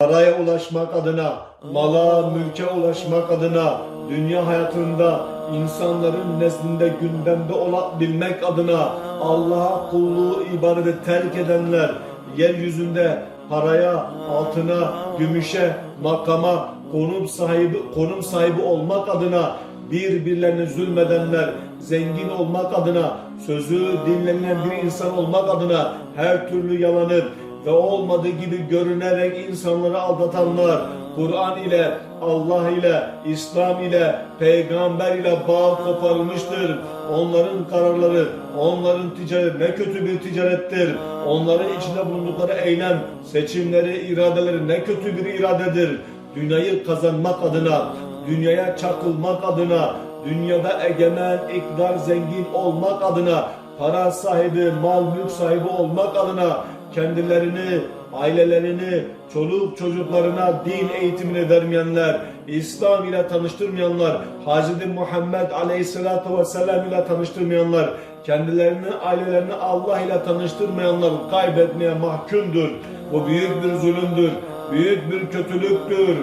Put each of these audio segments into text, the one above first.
paraya ulaşmak adına, mala, mülke ulaşmak adına, dünya hayatında insanların nezdinde gündemde olabilmek adına Allah'a kulluğu, ibadeti terk edenler, yeryüzünde paraya, altına, gümüşe, makama, konum sahibi konum sahibi olmak adına birbirlerine zulmedenler, zengin olmak adına, sözü dinlenilen bir insan olmak adına her türlü yalanı ve olmadığı gibi görünerek insanları aldatanlar, Kur'an ile, Allah ile, İslam ile, peygamber ile bağ koparılmıştır. Onların kararları, onların ticaret ne kötü bir ticarettir. Onların içinde bulundukları eylem, seçimleri, iradeleri ne kötü bir iradedir. Dünyayı kazanmak adına, dünyaya çakılmak adına, dünyada egemen, iktidar, zengin olmak adına, para sahibi, mal mülk sahibi olmak adına kendilerini, ailelerini, çoluk çocuklarına din eğitimini vermeyenler, İslam ile tanıştırmayanlar, Hz. Muhammed Aleyhisselatü Vesselam ile tanıştırmayanlar, kendilerini, ailelerini Allah ile tanıştırmayanlar kaybetmeye mahkumdur. Bu büyük bir zulümdür, büyük bir kötülüktür.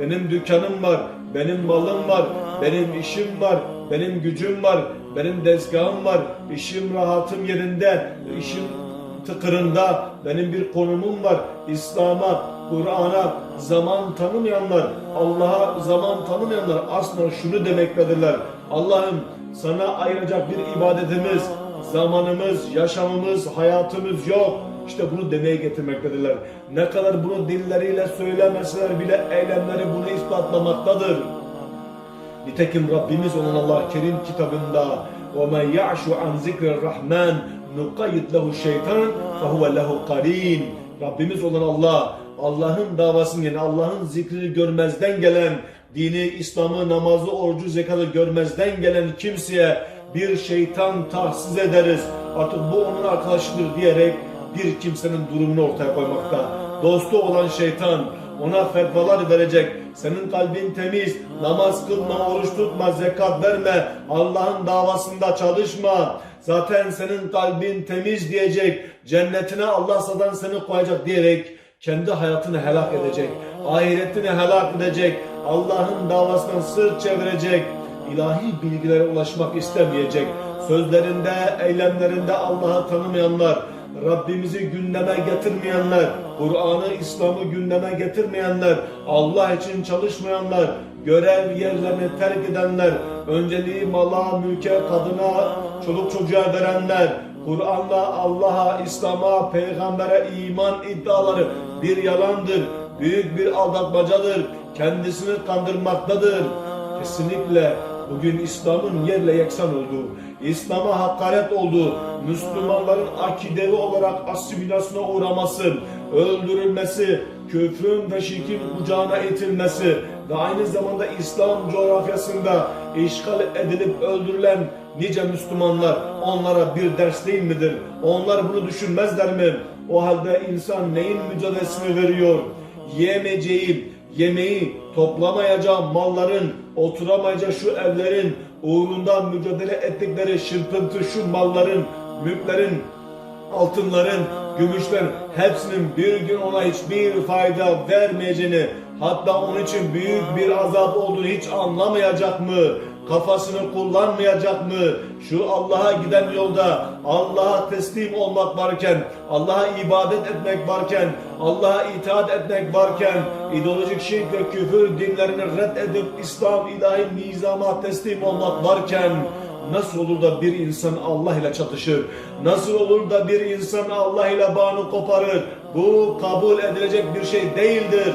Benim dükkanım var, benim malım var, benim işim var, benim gücüm var, benim dezgahım var, işim rahatım yerinde, işim tıkırında, benim bir konumum var. İslam'a, Kur'an'a zaman tanımayanlar, Allah'a zaman tanımayanlar aslında şunu demektedirler. Allah'ım sana ayıracak bir ibadetimiz, zamanımız, yaşamımız, hayatımız yok. İşte bunu demeye getirmektedirler. Ne kadar bunu dilleriyle söylemeseler bile eylemleri bunu ispatlamaktadır. Nitekim Rabbimiz olan Allah Kerim kitabında وَمَنْ يَعْشُ عَنْ ذِكْرِ الرَّحْمَنِ nukayyid lehu şeytan fehuve lehu karin. Rabbimiz olan Allah, Allah'ın davasını yani Allah'ın zikrini görmezden gelen, dini, İslam'ı, namazı, orucu, zekatı görmezden gelen kimseye bir şeytan tahsis ederiz. Artık bu onun arkadaşıdır diyerek bir kimsenin durumunu ortaya koymakta. Dostu olan şeytan, ona fetvalar verecek. Senin kalbin temiz, namaz kılma, oruç tutma, zekat verme, Allah'ın davasında çalışma. Zaten senin kalbin temiz diyecek. Cennetine Allah zaten seni koyacak diyerek kendi hayatını helak edecek. Ahiretini helak edecek. Allah'ın davasından sırt çevirecek. ilahi bilgilere ulaşmak istemeyecek. Sözlerinde, eylemlerinde Allah'ı tanımayanlar, Rabbimizi gündeme getirmeyenler, Kur'an'ı, İslam'ı gündeme getirmeyenler, Allah için çalışmayanlar, görev yerlerini terk edenler, önceliği mala, mülke, kadına, çoluk çocuğa verenler, Kur'an'la Allah'a, İslam'a, peygambere iman iddiaları bir yalandır, büyük bir aldatmacadır, kendisini kandırmaktadır. Kesinlikle bugün İslam'ın yerle yeksan olduğu, İslam'a hakaret olduğu, Müslümanların akidevi olarak asimilasyona uğraması, öldürülmesi, küfrün ve şirkin kucağına itilmesi ve aynı zamanda İslam coğrafyasında işgal edilip öldürülen nice Müslümanlar onlara bir ders değil midir? Onlar bunu düşünmezler mi? O halde insan neyin mücadelesini veriyor? Yiyemeyeceği, yemeği, toplamayacağı malların, oturamayacağı şu evlerin, uğrunda mücadele ettikleri şırpıntı şu malların, mülklerin, altınların, gümüşlerin hepsinin bir gün ona hiçbir fayda vermeyeceğini, hatta onun için büyük bir azap olduğunu hiç anlamayacak mı? Kafasını kullanmayacak mı? Şu Allah'a giden yolda Allah'a teslim olmak varken, Allah'a ibadet etmek varken, Allah'a itaat etmek varken, ideolojik şirk ve küfür dinlerini reddedip İslam ilahi nizama teslim olmak varken, Nasıl olur da bir insan Allah ile çatışır? Nasıl olur da bir insan Allah ile bağını koparır? Bu kabul edilecek bir şey değildir.